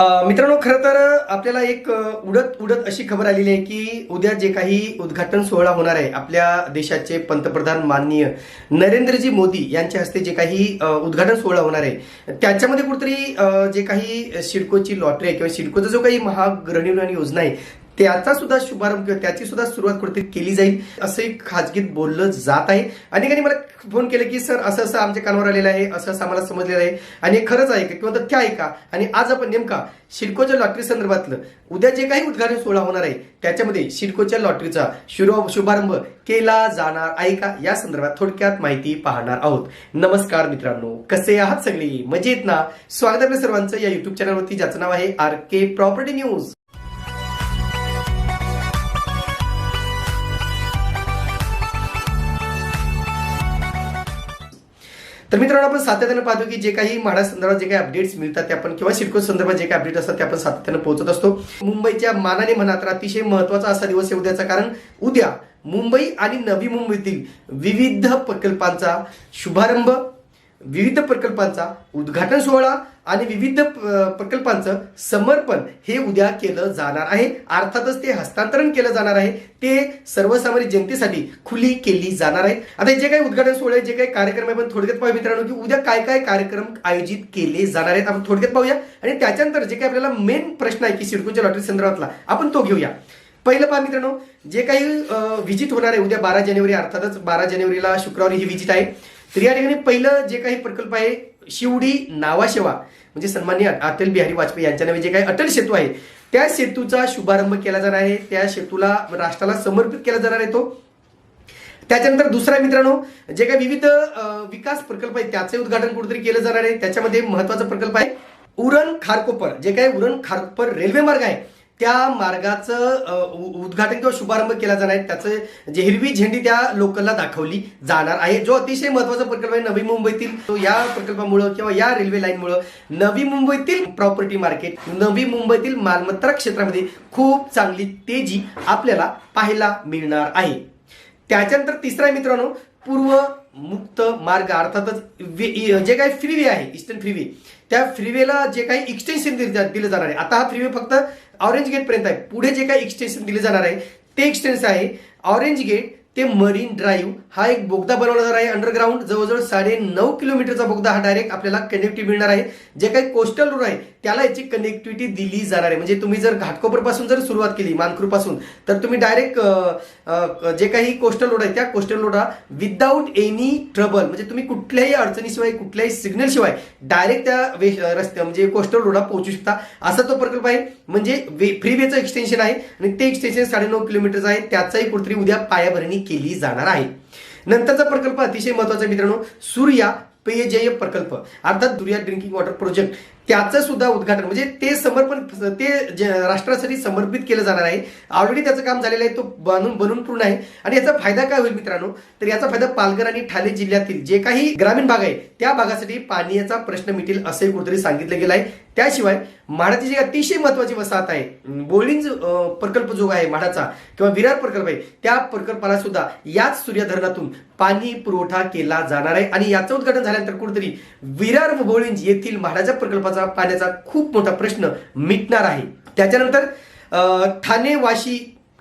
मित्रांनो खरं तर आपल्याला एक उडत उडत अशी खबर आलेली आहे की उद्या जे काही उद्घाटन सोहळा होणार आहे आपल्या देशाचे पंतप्रधान माननीय नरेंद्रजी मोदी यांच्या हस्ते जे काही उद्घाटन सोहळा होणार आहे त्याच्यामध्ये कुठेतरी जे काही सिडकोची लॉटरी आहे किंवा सिडकोचा जो काही महागृहनिर्माण योजना आहे त्याचा सुद्धा शुभारंभ किंवा त्याची सुद्धा सुरुवात कुठेतरी केली जाईल असं एक खाजगीत बोललं जात आहे. अनेकांनी मला फोन केले की सर असं असं आमच्या कानावर आलेलं आहे असं असं आम्हाला समजलेलं आहे. आणि खरंच आहे का किंवा तथ्य आहे का आणि आज आपण नेमका सिडकोच्या लॉटरी संदर्भातलं उद्या जे काही उद्घाटन सोहळा होणार आहे त्याच्यामध्ये सिडकोच्या लॉटरीचा शुरू शुभारंभ केला जाणार. आहे का या संदर्भात थोडक्यात माहिती पाहणार आहोत. नमस्कार मित्रांनो कसे आहात सगळे? मजेत ना? स्वागत आपल्या सर्वांचं या युट्यूब चॅनलवरती ज्याचं नाव आहे आर के प्रॉपर्टी न्यूज तर मित्रांनो आपण सातत्यानं पाहतो की जे काही म्हाडा संदर्भात जे काही अपडेट्स मिळतात ते आपण किंवा सिडको संदर्भात जे काही अपडेट असतात ते आपण सातत्यानं पोहोचत असतो. मुंबईच्या मानाने म्हणा तर अतिशय महत्त्वाचा असा दिवस आहे उद्याचा कारण उद्या मुंबई आणि नवी मुंबईतील विविध प्रकल्पांचा शुभारंभ विविध प्रकल्पांचा उद्घाटन सोहळा आणि विविध प्रकल्पांचं समर्पण हे उद्या केलं जाणार आहे. अर्थातच ते हस्तांतरण केलं जाणार आहे. ते सर्वसामान्य जनतेसाठी खुली केली जाणार आहे. आता जे काही उद्घाटन सोहळे जे काही कार्यक्रम आहे पण थोडक्यात पाहूया मित्रांनो की उद्या काय काय कार्यक्रम आयोजित केले जाणार आहेत. आपण थोडक्यात पाहूया. आणि त्याच्यानंतर जे काही आपल्याला मेन प्रश्न आहे की सिडकोच्या लॉटरी संदर्भातला आपण तो घेऊया. पहिलं पहा मित्रांनो जे काही व्हिजिट होणार आहे उद्या बारा जानेवारी अर्थातच बारा जानेवारीला शुक्रवारी ही व्हिजिट आहे. तर या ठिकाणी पहिलं जे काही प्रकल्प आहे शिवडी नावाशेवा म्हणजे सन्मान्य अटल बिहारी वाजपेयी यांच्या नावे जे काही अटल सेतू आहे त्या सेतूचा शुभारंभ केला जाणार आहे त्या सेतूला राष्ट्राला समर्पित केला जाणार आहे तो. त्याच्यानंतर दुसरा मित्रांनो जे काही विविध विकास प्रकल्प आहेत त्याचे उद्घाटन कुठेतरी केलं जाणार आहे. त्याच्यामध्ये महत्त्वाचा प्रकल्प आहे उरण खारकोपर. जे काही उरण खारकोपर रेल्वे मार्ग आहे त्या मार्गाचं उ- उद्घाटन किंवा शुभारंभ केला जाणार आहे. त्याचं जे हिरवी झेंडी त्या लोकलला दाखवली जाणार आहे. जो अतिशय महत्त्वाचा प्रकल्प आहे नवी मुंबईतील तो या प्रकल्पामुळं किंवा या रेल्वे लाईनमुळं नवी मुंबईतील प्रॉपर्टी मार्केट नवी मुंबईतील मालमत्ता क्षेत्रामध्ये खूप चांगली तेजी आपल्याला पाहायला मिळणार आहे. त्याच्यानंतर तिसरा मित्रांनो पूर्व मुक्त मार्ग अर्थातच वे- इ- जे काही फ्रीवे आहे ईस्टर्न फ्रीवे त्या फ्रीवेला जे काही एक्सटेन्शन दिलं जाणार आहे. आता हा फ्रीवे फक्त ऑरेंज गेट पर्यंत आहे. पुढे जे काही एक्सटेन्शन दिले जाणार आहे ते एक्सटेन्शन आहे ऑरेंज गेट ते मरीन ड्राईव्ह हा एक बोगदा बनवला जाणार आहे अंडरग्राऊंड जवळजवळ साडे नऊ किलोमीटरचा बोगदा हा डायरेक्ट आपल्याला कनेक्टिव्ह मिळणार आहे. जे काही कोस्टल रोड आहे त्याला याची कनेक्टिव्हिटी दिली जाणार आहे. म्हणजे तुम्ही जर घाटकोपरपासून जर सुरुवात केली मानखूरपासून तर तुम्ही डायरेक्ट जे काही कोस्टल रोड आहे त्या कोस्टल रोडला विदाऊट एनी ट्रबल म्हणजे तुम्ही कुठल्याही अडचणीशिवाय कुठल्याही सिग्नल शिवाय डायरेक्ट त्या वे रस्त्या म्हणजे कोस्टल रोडला पोहोचू शकता. असा तो प्रकल्प आहे. म्हणजे फ्री वेचं एक्सटेन्शन आहे आणि ते एक्सटेन्शन साडेनऊ किलोमीटरचं आहे. त्याचाही कुठेतरी उद्या पायाभरणी केली जाणार आहे. नंतरचा प्रकल्प अतिशय महत्त्वाचा मित्रांनो. सूर्या पेयजय प्रकल्प. अर्थात दुर्या ड्रिंकिंग वॉटर प्रोजेक्ट त्याचं सुद्धा उद्घाटन म्हणजे ते समर्पण ते जे राष्ट्रासाठी समर्पित केलं जाणार आहे. ऑलरेडी त्याचं काम झालेलं आहे तो बनून बनून पूर्ण आहे. आणि याचा फायदा काय होईल मित्रांनो? तर याचा फायदा पालघर आणि ठाणे जिल्ह्यातील जे काही ग्रामीण भाग आहे त्या भागासाठी पाण्याचा प्रश्न मिटेल असंही कुठेतरी सांगितलं गेलं आहे. त्याशिवाय म्हाडाची जी अतिशय महत्वाची वसाहत आहे बोलिंज प्रकल्प जो आहे म्हाडाचा किंवा विरार प्रकल्प आहे त्या प्रकल्पाला सुद्धा याच सूर्य धरणातून पाणी पुरवठा केला जाणार आहे. आणि याचं उद्घाटन झाल्यानंतर कुठेतरी विरार व बोळिंज येथील म्हाडाच्या प्रकल्पाचा पाण्याचा खूप मोठा प्रश्न मिटणार आहे. त्याच्यानंतर ठाणे वाशी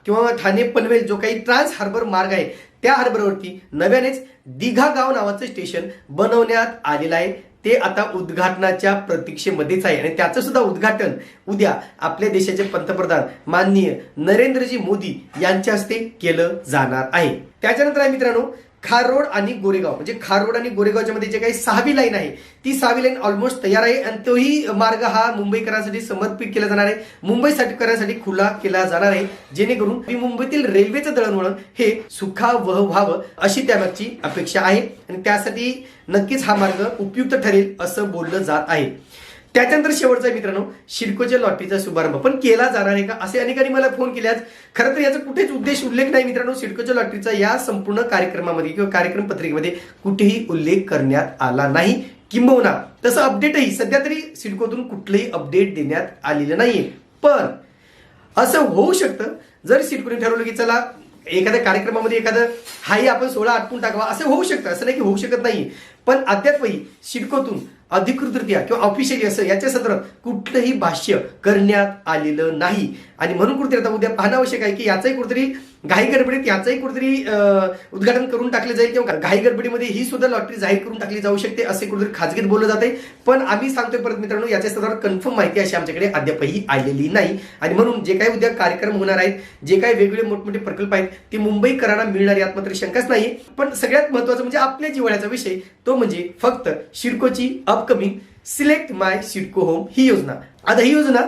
किंवा ठाणे पनवेल जो काही ट्रान्स हार्बर मार्ग आहे त्या हार्बरवरती नव्यानेच दिघा गाव नावाचं स्टेशन बनवण्यात आलेलं आहे. ते आता उद्घाटनाच्या प्रतीक्षेमध्येच आहे आणि त्याचं सुद्धा उद्घाटन उद्या आपल्या देशाचे पंतप्रधान माननीय नरेंद्रजी मोदी यांच्या हस्ते केलं जाणार आहे. त्याच्यानंतर आहे मित्रांनो खारोड आणि गोरेगाव. म्हणजे खारोड आणि गोरेगावच्या मध्ये जे काही सहावी लाईन आहे ती सहावी लाईन ऑलमोस्ट तयार आहे आणि तोही मार्ग हा मुंबईकरांसाठी समर्पित केला जाणार आहे. मुंबईसाठी करण्यासाठी खुला केला जाणार आहे. जेणेकरून मुंबईतील रेल्वेचं दळणवळण हे सुखावह व्हावं अशी त्यामागची अपेक्षा आहे. आणि त्यासाठी नक्कीच हा मार्ग उपयुक्त ठरेल असं बोललं जात आहे. त्याच्यानंतर शेवटचा मित्रांनो शिडकोच्या लॉटरीचा शुभारंभ. पण केला जाणार आहे का? असे अनेकांनी मला फोन केले आज. खरं तर याचा कुठेच उद्देश उल्लेख नाही मित्रांनो सिडकोच्या लॉटरीचा या संपूर्ण कार्यक्रमामध्ये किंवा कार्यक्रम पत्रिकेमध्ये कुठेही उल्लेख करण्यात आला नाही. किंबहुना तसं अपडेटही सध्या तरी सिडकोतून कुठलंही अपडेट देण्यात आलेलं नाहीये. पण असं होऊ शकतं जर सिडकोने ठरवलं की चला एखाद्या कार्यक्रमामध्ये एखादं हाही आपण सोळा आटपून टाकावा असं होऊ शकतं. असं नाही की होऊ शकत नाही पण अद्यापही सिडकोतून अधिकृतरित्या किंवा ऑफिशियली असं याच्या सदरात कुठलंही भाष्य करण्यात आलेलं नाही. आणि म्हणून कुठेतरी आता उद्या पाहणं आवश्यक आहे की याचाही कुठेतरी घाई गडबडीत याचंही कुठेतरी उद्घाटन करून टाकले जाईल किंवा घाई गडबडीमध्ये ही सुद्धा लॉटरी जाहीर करून टाकली जाऊ शकते असे कुठेतरी खाजगीत बोललं जाते पण आम्ही सांगतोय परत मित्रांनो याच्या सदरात कन्फर्म माहिती अशी आमच्याकडे अद्यापही आलेली नाही. आणि म्हणून जे काही उद्या कार्यक्रम होणार आहेत जे काही वेगवेगळे मोठमोठे प्रकल्प आहेत ते मुंबईकरांना मिळणार यात मात्र शंकाच नाही पण सगळ्यात महत्वाचं म्हणजे आपल्या जिव्हाळ्याचा विषय तो म्हणजे फक्त शिडकोची upcoming select my CIDCO home ही योजना. आता ही योजना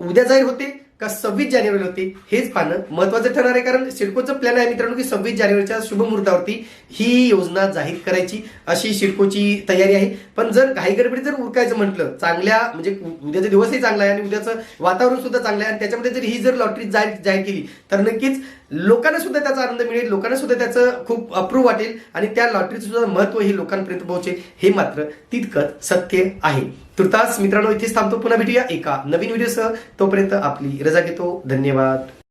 उद्या जाहीर होते का सव्वीस जानेवारी होती? हेच पाहणं महत्वाचं ठरणार आहे कारण सिडकोचं प्लॅन आहे मित्रांनो की सव्वीस जानेवारीच्या शुभमुहूर्तावरती ही योजना जाहीर करायची अशी सिडकोची तयारी आहे. पण जर घाई गडबडी जर उरकायचं म्हटलं चांगल्या म्हणजे उद्याचा दिवसही चांगला आहे आणि उद्याचं वातावरण सुद्धा चांगलं आहे आणि त्याच्यामध्ये जर ही जर लॉटरी जाहीर जाहीर केली तर नक्कीच लोकांना सुद्धा त्याचा आनंद मिळेल लोकांना सुद्धा त्याचं खूप अप्रूव वाटेल आणि त्या लॉटरीचं सुद्धा महत्त्व हे लोकांपर्यंत पोहोचेल हे मात्र तितकंच सत्य आहे. तुर्तास मित्रांनो इथेच थांबतो पुन्हा भेटूया एका नवीन व्हिडिओसह. तोपर्यंत आपली रजा घेतो. धन्यवाद.